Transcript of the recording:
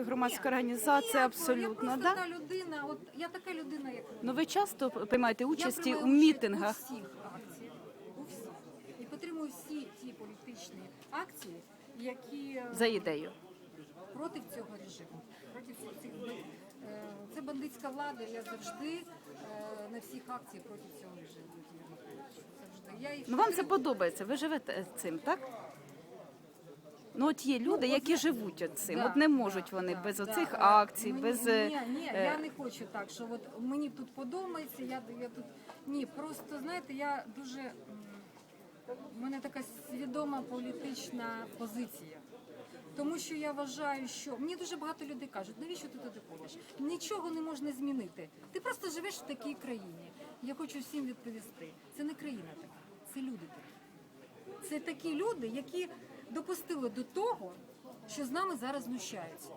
такої громадської організації, Ніякого, абсолютно, Я да? та людина, от я така людина, як ви. Ну ви часто приймаєте участі я у мітингах? у всіх акціях, у всіх. І підтримую всі ті політичні акції, які е, за ідею. проти цього режиму. Проти всіх цих е, це бандитська влада. Я завжди е, на всіх акціях проти цього режиму. Завжди. Я їх Ну вам це подобається. Ви живете цим, так? Ну от є люди, от які живуть от цим. Да, от не можуть да, вони да, без да, оцих да. акцій, Мені- без ні, е, ні, е, я не хочу так, що от мені тут подобається. Я, я тут ні, просто знаєте, я дуже у мене така свідома політична позиція. Тому що я вважаю, що мені дуже багато людей кажуть, навіщо ти туди ходиш? Нічого не можна змінити. Ти просто живеш в такій країні. Я хочу всім відповісти. Це не країна така, це люди такі. Це такі люди, які допустили до того, що з нами зараз знущаються.